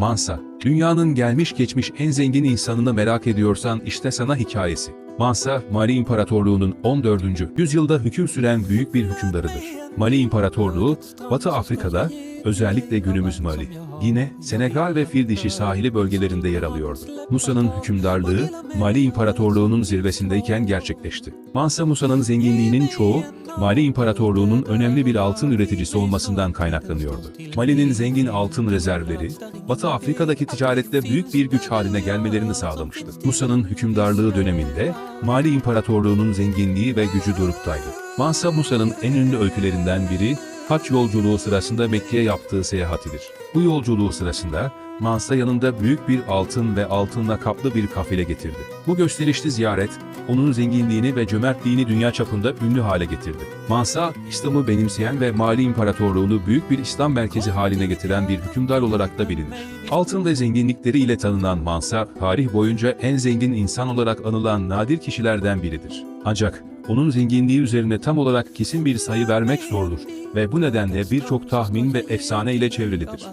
Mansa, dünyanın gelmiş geçmiş en zengin insanını merak ediyorsan işte sana hikayesi. Mansa, Mali İmparatorluğu'nun 14. yüzyılda hüküm süren büyük bir hükümdarıdır. Mali İmparatorluğu, Batı Afrika'da, özellikle günümüz Mali, Gine, Senegal ve Fil dişi sahili bölgelerinde yer alıyordu. Musa'nın hükümdarlığı, Mali İmparatorluğu'nun zirvesindeyken gerçekleşti. Mansa Musa'nın zenginliğinin çoğu, Mali İmparatorluğu'nun önemli bir altın üreticisi olmasından kaynaklanıyordu. Mali'nin zengin altın rezervleri, Batı Afrika'daki ticarette büyük bir güç haline gelmelerini sağlamıştı. Musa'nın hükümdarlığı döneminde Mali İmparatorluğu'nun zenginliği ve gücü duruktaydı. Mansa Musa'nın en ünlü öykülerinden biri, haç yolculuğu sırasında Mekke'ye yaptığı seyahatidir. Bu yolculuğu sırasında Mansa yanında büyük bir altın ve altınla kaplı bir kafile getirdi. Bu gösterişli ziyaret, onun zenginliğini ve cömertliğini dünya çapında ünlü hale getirdi. Mansa, İslam'ı benimseyen ve Mali İmparatorluğunu büyük bir İslam merkezi haline getiren bir hükümdar olarak da bilinir. Altın ve zenginlikleriyle tanınan Mansa, tarih boyunca en zengin insan olarak anılan nadir kişilerden biridir. Ancak, onun zenginliği üzerine tam olarak kesin bir sayı vermek zordur ve bu nedenle birçok tahmin ve efsane ile çevrilidir.